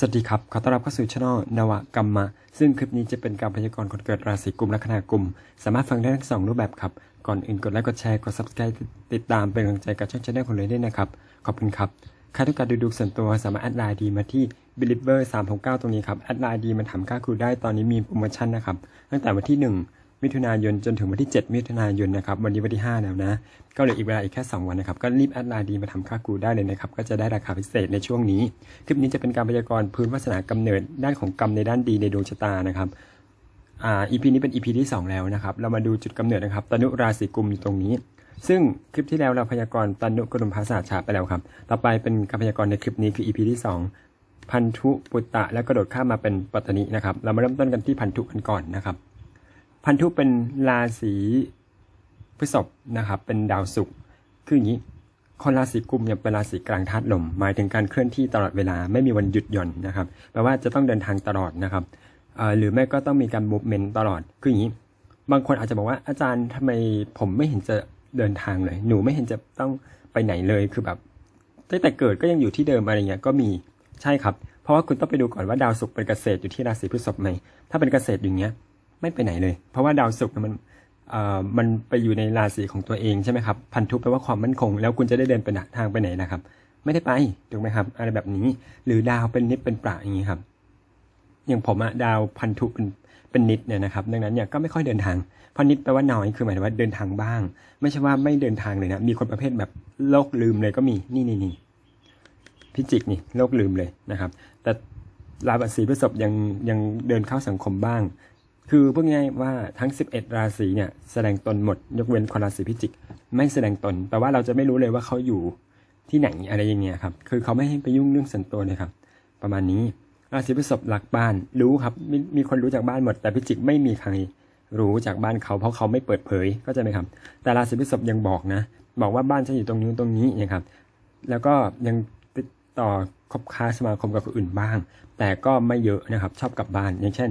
สวัสดีครับ ขอต้อนรับเข้าสู่ช่องนวกรรมะ ซึ่งคลิปนี้จะเป็นการพยากรณ์คนเกิดราศีกุมและคณากุม สามารถฟังได้ทั้งสองรูปแบบครับ ก่อนอื่นกดไลค์กดแชร์กด subscribe ติดตามเป็นกำลังใจกับช่องชาแนลของเลยด้วยนะครับ ขอบคุณครับ ใครต้องการดูดวงส่วนตัวสามารถแอดไลน์ดีมาที่ believer 3 6 9ตรงนี้ครับ แอดไลน์ดีมาถามค่าครูได้ตอนนี้มีโปรโมชั่นนะครับ ตั้งแต่วันที่ 1 มิถุนายนจนถึงวันที่ 7 มิถุนายนนะครับวันนี้วันที่ 5 แล้วนะ ก็เหลืออีกเวลาอีกแค่ 2 วันนะครับก็รีบแอดไลน์ดีมาทำค่าครูได้เลยนะครับก็จะได้ราคาพิเศษในช่วงนี้ คลิปนี้จะเป็นการพยากรณ์พื้นวาสนากำเนิดด้านของกรรมในด้านดีในดวงชะตานะครับอ่า EP นี้เป็น EP ที่ 2 แล้วนะครับ เรามาดูจุดกำเนิดนะครับ ตนุราศีกุมอยู่ตรงนี้ ซึ่งคลิปที่แล้วเราพยากรณ์ตนุกรุมภาษาชาไปแล้วครับ ต่อไปเป็นการพยากรณ์ในคลิปนี้คือ EP ที่ 2 พันธุปุตตะแล้วกระโดดข้ามมาเป็นปัตตนินะครับ เรามาเริ่มต้นกันที่พันธุกันก่อนนะครับ พันธุเป็นราศีพฤษภนะครับ เป็นดาวศุกร์คืออย่างนี้คนราศีกุมเนี่ยเป็นราศีกลางธาตุลม หมายถึงการเคลื่อนที่ตลอดเวลาไม่มีวันหยุดหย่อนนะครับแปลว่าจะต้องเดินทางตลอดนะครับหรือไม่ก็ต้องมีการมูฟเมนต์ตลอดคืออย่างนี้ บางคนอาจจะบอกว่าอาจารย์ทำไมผมไม่เห็นจะเดินทางเลย หนูไม่เห็นจะต้องไปไหนเลยคือแบบตั้งแต่เกิดก็ยังอยู่ที่เดิมอะไรเงี้ยก็มีใช่ครับ เพราะว่าคุณต้องไปดูก่อนว่าดาวศุกร์เป็นเกษตรอยู่ที่ราศีพฤษภไหมถ้าเป็นเกษตรอย่างเงี้ย ไม่ไปไหนเลย เพราะว่าดาวศุกร์มันเอ่อมันไปอยู่ในราศีของตัวเองใช่ไหมครับพันธุแปลว่าความมั่นคง แล้วคุณจะได้เดินไปทางไปไหนนะครับ ไม่ได้ไปถูกไหมครับอะไรแบบนี้ หรือดาวเป็นนิดเป็นประอย่างนี้ครับ อย่างผมอะดาวพันธุเป็นเป็นนิดเนี่ยนะครับ ดังนั้นเนี่ยก็ไม่ค่อยเดินทางเพราะนิดแปลว่าน้อยคือหมายถึงว่าเดินทางบ้าง ไม่ใช่ว่าไม่เดินทางเลยนะมีคนประเภทแบบโลกลืมเลยก็มีนี่นี่นี่พิจิกนี่โลกลืมเลยนะครับ แต่ราศีพฤษภยังยังเดินเข้าสังคมบ้าง คือพูดง่ายว่าทั้ง 11 ราศีเนี่ยแสดงตนหมด ยกเว้นคนราศีพิจิก ไม่แสดงตนแปลว่าเราจะไม่รู้เลยว่าเขาอยู่ที่ไหนอะไรอย่างเงี้ยครับ คือเขาไม่ให้ไปยุ่งเรื่องส่วนตัวเลยครับ ประมาณนี้ราศีพฤษภรักบ้านรู้ครับมมีคนรู้จากบ้านหมด แต่พิจิกไม่มีใครรู้จากบ้านเขาเพราะเขาไม่เปิดเผยก็จะไหมครับ แต่ราศีพฤษภยังบอกนะ บอกว่าบ้านฉันอยู่ตรงนี้ตรงนี้นะครับ แล้วก็ยังติดต่อคบค้าสมาคมกับคนอื่นบ้าง แต่ก็ไม่เยอะนะครับ ชอบกลับบ้านอย่างเช่น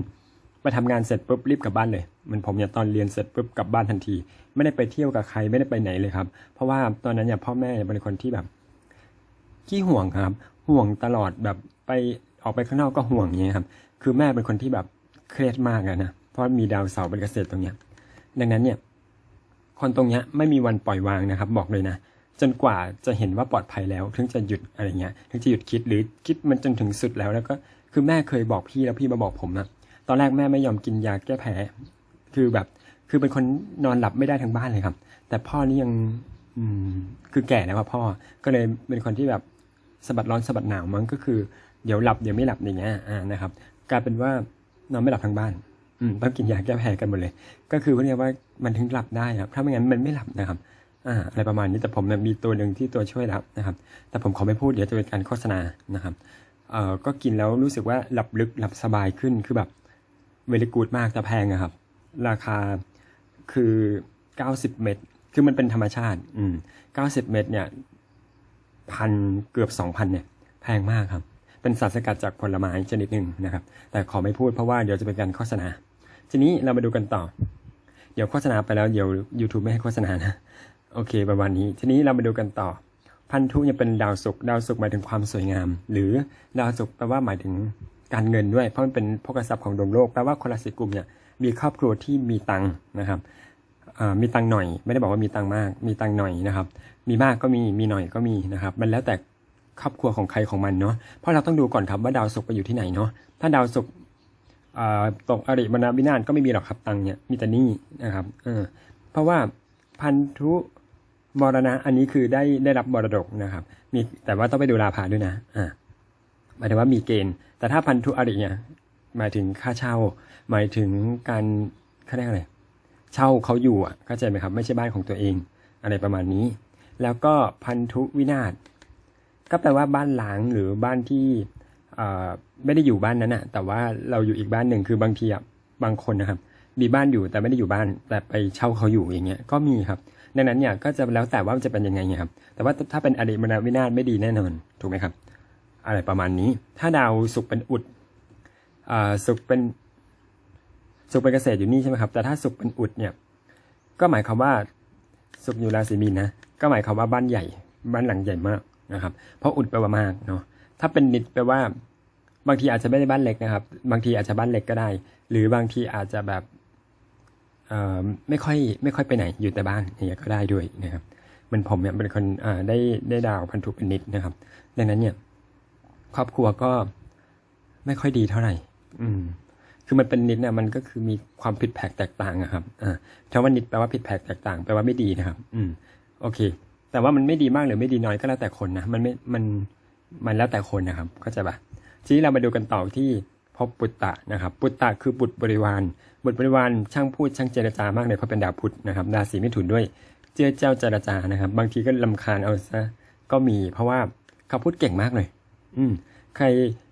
ไปทำงานเสร็จปุ๊บรีบกลับบ้านเลยมันผมเนี่ยตอนเรียนเสร็จปุ๊บกลับบ้านทันที ไม่ได้ไปเที่ยวกับใครไม่ได้ไปไหนเลยครับ เพราะว่าตอนนั้นเนี่ยพ่อแม่เป็นคนที่แบบขี้ห่วงครับ ห่วงตลอดแบบไปออกไปข้างนอกก็ห่วงอย่างเงี้ยครับ คือแม่เป็นคนที่แบบเครียดมากอะนะเพราะมีดาวเสาร์เป็นเกษตรตรงเนี้ย ดังนั้นเนี่ยคนตรงเนี้ยไม่มีวันปล่อยวางนะครับ บอกเลยนะจนกว่าจะเห็นว่าปลอดภัยแล้ว ถึงจะหยุดอะไรเงี้ย ถึงจะหยุดคิดหรือคิดมันจนถึงสุดแล้วแล้วก็คือแม่เคยบอกพี่แล้วพี่มาบอกผมนะ ตอนแรกแม่ไม่ยอมกินยาแก้แพ้คือแบบ คือเป็นคนนอนหลับไม่ได้ทั้งบ้านเลยครับ แต่พ่อนี่ยัง อืม คือแก่แล้วครับพ่อ ก็เลยเป็นคนที่แบบสะบัดร้อนสะบัดหนาวมั้งก็คือ เดี๋ยวหลับเดี๋ยวไม่หลับอย่างเงี้ย อ่า นะครับ กลายเป็นว่านอนไม่หลับทั้งบ้าน อืม ต้องกินยาแก้แพ้กันหมดเลย ก็คือว่าเนี่ยว่ามันถึงหลับได้ครับ ถ้าไม่งั้นมันไม่หลับนะครับอ่าอะไรประมาณนี้แต่ผมเนี่ยมีตัวหนึ่งที่ตัวช่วยหลับนะครับ แต่ผมขอไม่พูดเดี๋ยวจะเป็นการโฆษณานะครับเอ่อก็กินแล้วรู้สึกว่าหลับลึกหลับสบายขึ้นคือแบบ เวลิกูดมากแต่แพงอะครับ ราคาคือ90เม็ดคือมันเป็นธรรมชาติ อืม90เม็ดเนี่ยพันเกือบ2,000เนี่ย แพงมากครับ เป็นสารสกัดจากผลไม้ชนิดหนึ่งนะครับ แต่ขอไม่พูดเพราะว่าเดี๋ยวจะเป็นการโฆษณา ทีนี้เรามาดูกันต่อ เดี๋ยวโฆษณาไปแล้วเดี๋ยว YouTube ไม่ให้โฆษณานะ โอเคประมาณนี้ ทีนี้เรามาดูกันต่อ พันธุเนี่ยเป็นดาวศุกร์ดาวศุกร์หมายถึงความสวยงาม หรือดาวศุกร์แปลว่าหมายถึง การเงินด้วย เพราะมันเป็นพกทรัพย์ของดวงโลกแปลว่าคนราศีกุมเนี่ยมีครอบครัวที่มีตังค์นะครับมีตังค์หน่อย ไม่ได้บอกว่ามีตังค์มาก มีตังค์หน่อยนะครับ มีมากก็มีมีหน่อยก็มีนะครับ มันแล้วแต่ครอบครัวของใครของมันเนาะเพราะเราต้องดูก่อนครับว่าดาวศุกร์ไปอยู่ที่ไหนเนาะถ้าดาวศุกร์ตกอริมนาวินาศก็ไม่มีหรอกครับตังค์เนี่ยมีแต่นี้นะครับเออเพราะว่าพันธุมรณะอันนี้คือได้ได้รับมรดกนะครับ มีแต่ว่าต้องไปดูราพาด้วยนะอ่า หมายถึงว่ามีเกณฑ์ แต่ถ้าพันธุอริเนี่ยหมายถึงค่าเช่า หมายถึงการเขาเรียกอะไรเช่าเขาอยู่อะเข้าใจไหมครับ ไม่ใช่บ้านของตัวเอง อะไรประมาณนี้ แล้วก็พันธุวินาศก็แปลว่าบ้านหลังหรือบ้านที่ไม่ได้อยู่บ้านนั้นอะ แต่ว่าเราอยู่อีกบ้านหนึ่งคือบางทีอะบางคนนะครับ มีบ้านอยู่แต่ไม่ได้อยู่บ้าน แต่ไปเช่าเขาอยู่อย่างเงี้ยก็มีครับดังนั้นเนี่ยก็จะแล้วแต่ว่ามันจะเป็นยังไงไงครับ แต่ว่าถ้าเป็นอริมนาวินาศไม่ดีแน่นอนถูกไหมครับ อะไรประมาณนี้ ถ้าดาวศุกเป็นอุดสุกเป็นศุกเป็นเกษตรอยู่นี่ใช่ไหมครับ แต่ถ้าศุกเป็นอุดเนี่ย ก็หมายความว่าศุกอยู่ราศีมีนนะ ก็หมายความว่าบ้านใหญ่ บ้านหลังใหญ่มากนะครับ เพราะอุดแปลว่ามากเนาะ ถ้าเป็นนิดแปลว่า บางทีอาจจะไม่ได้บ้านเล็กนะครับ บางทีอาจจะบ้านเล็กก็ได้ หรือบางทีอาจจะแบบไม่ค่อยไม่ค่อยไปไหนอยู่แต่บ้านอย่างเงี้ยก็ได้ด้วยนะครับเหมันผมเนี่ยเป็นคนได้ได้ดาวพันธุเป็นนิดนะครับ ดังนั้นเนี่ย ครอบครัวก็ไม่ค่อยดีเท่าไหร่ อืม คือมันเป็นนิดเนี่ยมันก็คือมีความผิดแผกแตกต่างอะครับ อ่าถ้าว่านิดแปลว่าผิดแผกแตกต่างแปลว่าไม่ดีนะครับ อืม โอเค แต่ว่ามันไม่ดีมากหรือไม่ดีน้อยก็แล้วแต่คนนะ มันไม่ มัน มันแล้วแต่คนนะครับ เข้าใจปะทีนี้เรามาดูกันต่อที่พบปุตตะนะครับ ปุตตะคือบุตรบริวาร บุตรบริวารช่างพูดช่างเจรจามากเลยเพราะเป็นดาวพุธนะครับราศีมิถุนด้วย เจ้าเจ้าเจรจานะครับ บางทีก็ลำคาญเอาซะก็มี เพราะว่าเขาพูดเก่งมากเลย อืมใคร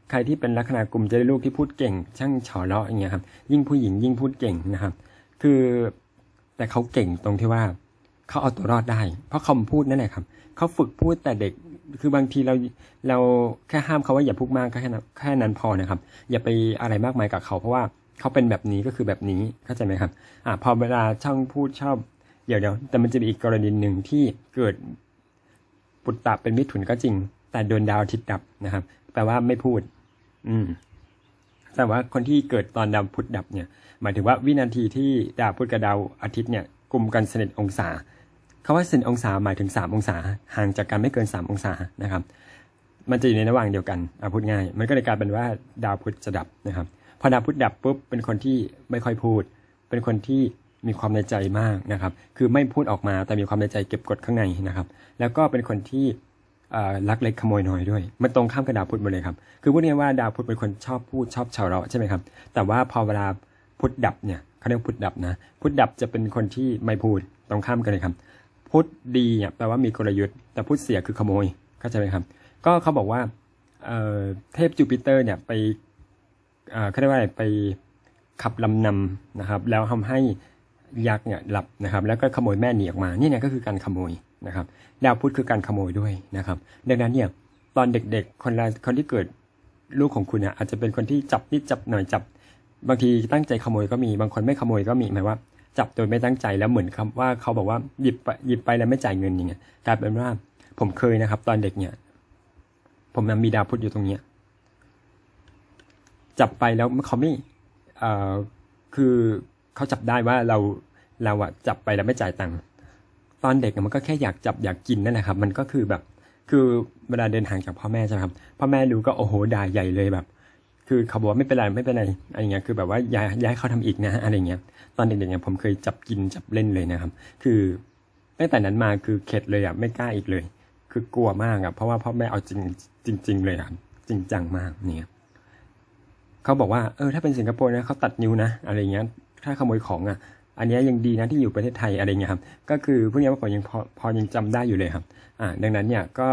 ใครที่เป็นลัคนากลุ่มจะได้ลูกที่พูดเก่ง ช่างเฉาะเลาะอย่างเงี้ยครับ ยิ่งผู้หญิงยิ่งพูดเก่งนะครับ คือแต่เขาเก่งตรงที่ว่าเขาเอาตัวรอดได้ เพราะคำพูดนั่นแหละครับเขาฝึกพูดแต่เด็กคือบางทีเราเราแค่ห้ามเขาว่าอย่าพูดมากก็แค่นั้นแค่นั้นพอนะครับ อย่าไปอะไรมากมายกับเขา เพราะว่าเขาเป็นแบบนี้ก็คือแบบนี้เข้าใจไหมครับ อ่าพอเวลาช่างพูดชอบเดี๋ยวเดี๋ยวแต่มันจะมีอีกกรณีหนึ่งที่เกิดปุตตะเป็นมิถุนก็จริง แต่โดนดาวอาทิตย์ดับนะครับ แปลว่าไม่พูด อืมแต่ว่าคนที่เกิดตอนดาวพุธดับเนี่ย หมายถึงว่าวินาทีที่ดาวพุธกับดาวอาทิตย์เนี่ยกลุ่มกันสนิทองศาคาว่าสนิทองศาหมายถึงสามองศา ห่างจากกันไม่เกินสามองศานะครับ มันจะอยู่ในระหว่างเดียวกันอะพูดง่าย มันก็เลยกลายเป็นว่าดาวพุธจะดับนะครับ พอดาวพุธดับปุ๊บเป็นคนที่ไม่ค่อยพูด เป็นคนที่มีความในใจมากนะครับ คือไม่พูดออกมาแต่มีความในใจเก็บกดข้างในนะครับ แล้วก็เป็นคนที่ ลักเล็กขโมยน้อยด้วย มันตรงข้ามกับดาวพุธหมดเลยครับ คือพูดง่ายว่าดาวพุธเป็นคนชอบพูดชอบเฉาเราใช่ไหมครับ แต่ว่าพอเวลาพุธดับเนี่ยเขาเรียกพุธดับนะพุธดับจะเป็นคนที่ไม่พูดตรงข้ามกันเลยครับ พุธดีเนี่ยแปลว่ามีกลยุทธ์ แต่พุธเสียคือขโมยเข้าใจไหมครับ ก็เขาบอกว่าเเทพจูปิเตอร์เนี่ยไปเขาเรียกว่าไปขับลำนำนะครับ แล้วทำให้ยักษ์เนี่ยหลับนะครับ แล้วก็ขโมยแม่หนีออกมา นี่เนี่ยก็คือการขโมย นะครับดาวพุธคือการขโมยด้วยนะครับ ดังนั้นเนี่ยตอนเด็กๆ คนละคนที่เกิดลูกของคุณเนี่ยอาจจะเป็นคนที่จับนิดจับหน่อยจับ บางทีตั้งใจขโมยก็มีบางคนไม่ขโมยก็มีหมายว่า จับโดยไม่ตั้งใจแล้วเหมือนคำว่าเขาบอกว่าหยิบไปหยิบไปแล้วไม่จ่ายเงินอย่างเงี้ยกลายเป็นว่าผมเคยนะครับ ตอนเด็กเนี่ย ผมนมีดาวพุธอยู่ตรงเนี้ยจับไปแล้วเขาไม่เอ่อคือเขาจับได้ว่าเราเราอะจับไปแล้วไม่จ่ายตังค์ ตอนเด็กมันก็แค่อยากจับอยากกินนั่นแหละครับ มันก็คือแบบคือเวลาเดินห่างจากพ่อแม่ใช่ไหมครับพ่อแม่รู้ก็โอ้โหด่าใหญ่เลยแบบ คือเขาบอกว่าไม่เป็นไรไม่เป็นไรอะไรเงี้ยคือแบบว่าย่าอย่าให้เขาทำอีกนะอะไรเงี้ยตอนเด็กๆเนี่ยผมเคยจับกินจับเล่นเลยนะครับ คือตั้งแต่นั้นมาคือเข็ดเลยอะไม่กล้าอีกเลย คือกลัวมากอะเพราะว่าพ่อแม่เอาจริงจริง ๆ เลยอะจริงจังมากเนี่ยเขาบอกว่าเออถ้าเป็นสิงคโปร์นะเขาตัดนิ้วนะอะไรเงี้ยถ้าขโมยของอะ อันนี้ยังดีนะที่อยู่ประเทศไทยอะไรเงี้ยครับ ก็คือพวกนี้ยผมยังพอพอยังจำได้อยู่เลยครับอ่าดังนั้นเนี่ยก็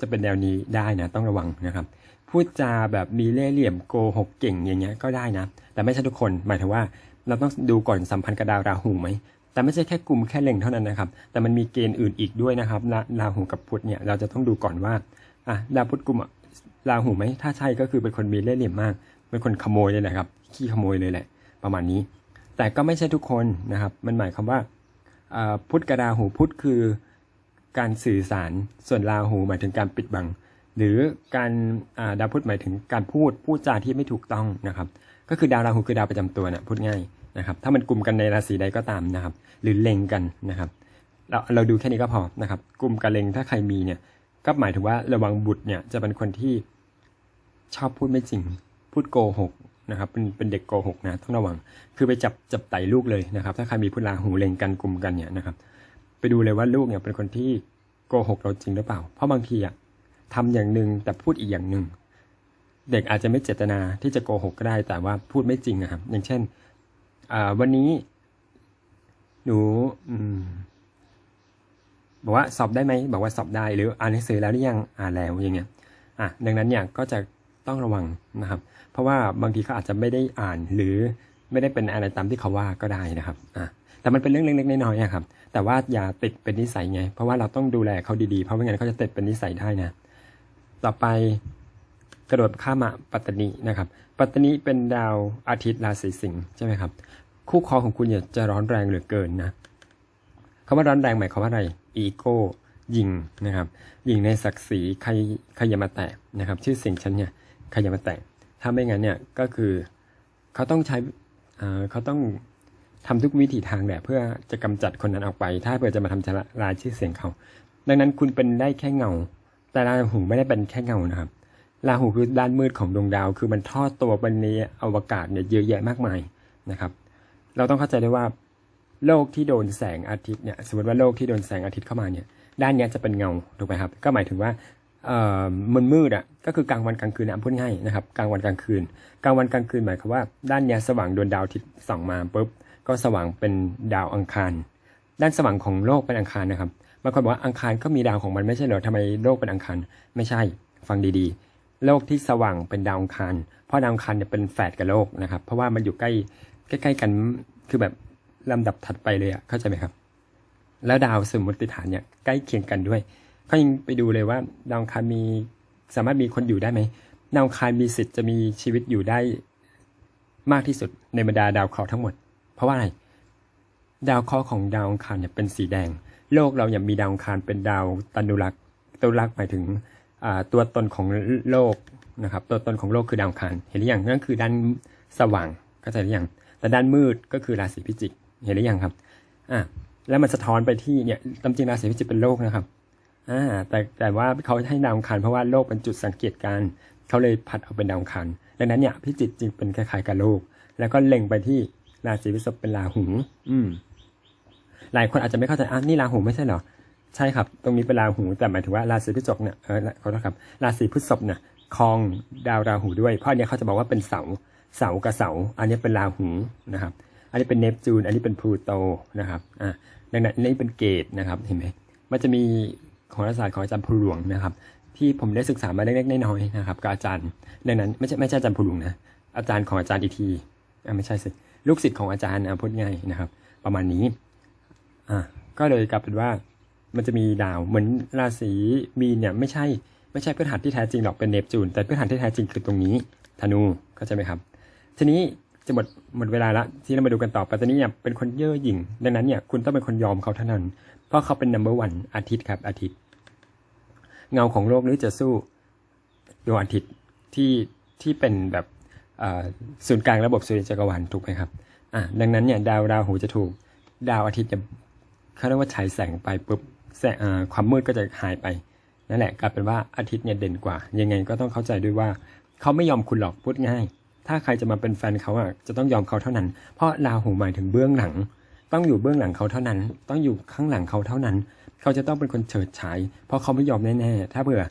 จะเป็นแนวนี้ได้นะต้องระวังนะครับพูดจาแบบมีเล่ห์เหลี่ยมโกหกเก่งอย่างเงี้ยก็ได้นะ แต่ไม่ใช่ทุกคนหมายถึงว่าเราต้องดูก่อนสัมพันธ์กับดาวราหูไหมแต่ไม่ใช่แค่กลุ่มแค่เล็งเท่านั้นนะครับ แต่มันมีเกณฑ์อื่นอีกด้วยนะครับราราหูกับพุธเนี่ยเราจะต้องดูก่อนว่าอะดาวพุธกลุ่มราหูไหมถ้าใช่ก็คือเป็นคนมีเล่ห์เหลี่ยมมาก เป็นคนขโมยเลยแหละครับขี้ขโมยเลยแหละ ประมาณนี้ แต่ก็ไม่ใช่ทุกคนนะครับ มันหมายความว่าพุทธกับราหูพุทธคือการสื่อสารส่วนราหูหมายถึงการปิดบัง หรือการาดาวพุธหมายถึงการพูดพูดจาที่ไม่ถูกต้องนะครับ ก็คือดาวราหูคือดาวประจำตัวนะพูดง่ายนะครับถ้ามันกลุ่มกันในราศีใดก็ตามนะครับ หรือเล็งกันนะครับ เราเราดูแค่นี้ก็พอนะครับ กลุ่มกับเล็งถ้าใครมีเนี่ยก็หมายถึงว่าระวังบุตรเนี่ยจะเป็นคนที่ชอบพูดไม่จริง พูดโกหก นะครับเป็นเป็นเด็กโกหกนะต้องระวัง คือไปจับจับไต่ลูกเลยนะครับ ถ้าใครมีพุทราหูเล็งกันกลุ่มกันเนี่ยนะครับ ไปดูเลยว่าลูกเนี่ยเป็นคนที่โกหกเราจริงหรือเปล่า เพราะบางทีอะทำอย่างหนึ่งแต่พูดอีกอย่างหนึ่งเด็กอาจจะไม่เจตนาที่จะโกหกก็ได้ แต่ว่าพูดไม่จริงนะครับ อย่างเช่นวันนี้ หนูอบอกว่าสอบได้ไหมบอกว่าสอบได้หรืออ่านหนังสือแล้วหรือยังอ่านแล้วอย่างเงี้ยอะดังนั้นเนี่ยก็จะ ต้องระวังนะครับ เพราะว่าบางทีเขาอาจจะไม่ได้อ่านหรือไม่ได้เป็นอะไรตามที่เขาว่าก็ได้นะครับอะแต่มันเป็นเรื่องเล็กๆน้อยๆครับ แต่ว่าอย่าติดเป็นนิสัยไง เพราะว่าเราต้องดูแลเขาดีๆ เพราะไม่งั้นเขาจะติดเป็นนิสัยได้นะ ต่อไปกระโดดข้ามมาปัตตานีนะครับ ปัตตานีเป็นดาวอาทิตย์ราศีสิงห์ใช่ไหมครับ คู่ครองของคุณเนี่ยจะร้อนแรงเหลือเกินนะคำว่าร้อนแรงหมายความว่าอะไร อีโก้ยิงนะครับยิงในศักดิ์ศรีใครใครอย่ามาแตะนะครับ ชื่อเสียงฉันเนี่ย ใครอย่ามาแตะถ้าไม่งั้นเนี่ยก็คือเขาต้องใช้เขาต้องทำทุกวิถีทางแหละเพื่อจะกำจัดคนนั้นออกไป ถ้าเพื่อจะมาทำลายชื่อเสียงเขา ดังนั้นคุณเป็นได้แค่เงา แต่ราหูไม่ได้เป็นแค่เงานะครับราหูคือด้านมืดของดวงดาว คือมันทอดตัวไปในอวกาศเนี่ยเยอะแยะมากมายนะครับ เราต้องเข้าใจได้ว่า โลกที่โดนแสงอาทิตย์เนี่ยสมมติว่าโลกที่โดนแสงอาทิตย์เข้ามาเนี่ยด้านนี้จะเป็นเงาถูกไหมครับ ก็หมายถึงว่า มันมืดอะก็คือกลางวันกลางคืนนะพูดง่ายนะครับกลางวันกลางคืน กลางวันกลางคืนหมายความว่า ด้านเนี้ยสว่างโดนดาวทิตย์ส่องมาปุ๊บก็สว่างเป็นดาวอังคาร ด้านสว่างของโลกเป็นอังคารนะครับบางคนบอกว่าอังคารก็มีดาวของมันไม่ใช่เหรอทำไมโลกเป็นอังคารไม่ใช่ฟังดีๆ โลกที่สว่างเป็นดาวอังคาร เพราะดาวอังคารเนี่ยเป็นแฝดกับโลกนะครับ เพราะว่ามันอยู่ใกล้ใกล้ๆกันคือแบบลำดับถัดไปเลยอะเข้าใจไหมครับ แล้วดาวสมมติฐานเนี่ยใกล้เคียงกันด้วย เขายังไปดูเลยว่าดาวคารมีสามารถมีคนอยู่ได้ไหมดาวคารมีสิทธิ์จะมีชีวิตอยู่ได้มากที่สุดในบรรดาดาวเคราะห์ทั้งหมด เพราะว่าอะไร ดาวเคราะห์ของดาวอังคารเนี่ยเป็นสีแดง โลกเราอย่างมีดาวอังคารเป็นดาวตันุรักษ์ตันุรักษ์หมายถึงตัวตนของโลกนะครับ ตัวตนของโลกคือดาวอังคาร เห็นหรือยังนั่นคือด้านสว่างเข้าใจหรือยังแต่ด้านมืดก็คือราศีพิจิก เห็นหรือยังครับอ่าแล้วมันสะท้อนไปที่เนี่ยตามจริงราศีพิจิกเป็นโลกนะครับ อ่าแต่แต่ว่าเขาให้ดาวังคารเพราะว่าโลกเป็นจุดสังเกตการ์เขาเลยพัดเอาเป็นดาวังคารดังนั้นเนี่ยพิจิกจึงเป็นคล้ายๆกับโลก แล้วก็เล็งไปที่ราศีพฤษภเป็นราหู อืม หลายคนอาจจะไม่เข้าใจอะนี่ราหูไม่ใช่เหรอใช่ครับ ตรงนี้เป็นราหูแต่หมายถึงว่าราศีพฤษภเนี่ยเออขอโทษครับ ราศีพฤษภเนี่ยครองดาวราหูด้วย เพราะอันเนี้ยเขาจะบอกว่าเป็นเสาเสากับเสา อันนี้เป็นราหูนะครับ อันนี้เป็นเนปจูน อันนี้เป็นพลูโตนะครับ อ่าดังนั้นอันนี้เป็นเกตนะครับ เห็นไหมมันจะมี ของรัฐศาสตร์ของอาจารย์ภูหลวงนะครับ ที่ผมได้ศึกษามาเล็กๆน้อยๆนะครับกับอาจารย์ดังนั้นไม่ใช่ไม่ใช่อาจารย์ภูหลวงนะอาจารย์ของอาจารย์อีทีอ่าไม่ใช่สิลูกศิษย์ของอาจารย์นะพูดง่ายนะครับ ประมาณนี้อะก็เลยกลายเป็นว่ามันจะมีดาวเหมือนราศีมีนเนี่ยไม่ใช่ไม่ใช่พฤหัสที่แท้จริงหรอกเป็นเนปจูนแต่พฤหัสที่แท้จริงคือตรงนี้ธนูเข้าใจไหมครับ ทีนี้ จะหมดหมดเวลาละที่เรามาดูกันต่อไปตอนนี้เนี่ยเป็นคนเย่อหยิ่ง ดังนั้นเนี่ยคุณต้องเป็นคนยอมเขาเท่านั้น เพราะเขาเป็น number one อาทิตย์ครับอาทิตย์ เงาของโลกนี้จะสู้ดวงอาทิตย์ที่ที่เป็นแบบศูนย์กลางระบบสุริยจักรวาลถูกไหมครับอะดังนั้นเนี่ยดาวราหูจะถูกดาวอาทิตย์จะเขาเรียกว่าฉายแสงไปปุ๊บแสงความมืดก็จะหายไปนั่นแหละกลายเป็นว่าอาทิตย์เนี่ยเด่นกว่า ยังไงก็ต้องเข้าใจด้วยว่า เขาไม่ยอมคุณหรอกพูดง่าย ถ้าใครจะมาเป็นแฟนเขาอะจะต้องยอมเขาเท่านั้น เพราะราหูหมายถึงเบื้องหลัง ต้องอยู่เบื้องหลังเขาเท่านั้น ต้องอยู่ข้างหลังเขาเท่านั้น เขาจะต้องเป็นคนเฉิดฉาย เพราะเขาไม่ยอมแน่ๆถ้าเผื่อ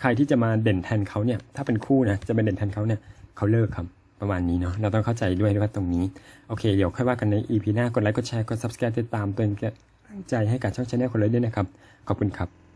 ใครที่จะมาเด่นแทนเขาเนี่ย ถ้าเป็นคู่นะจะเป็นเด่นแทนเขาเนี่ยเขาเลิกครับประมาณนี้เนาะเราต้องเข้าใจด้วยว่าตรงนี้ โอเค เดี๋ยวค่อยว่ากันใน EP หน้ากดไลค์กดแชร์กด subscribe ติดตามเป็นกำลังใจให้กับช่องชาแนลคนเลยด้วยนะครับ ขอบคุณครับ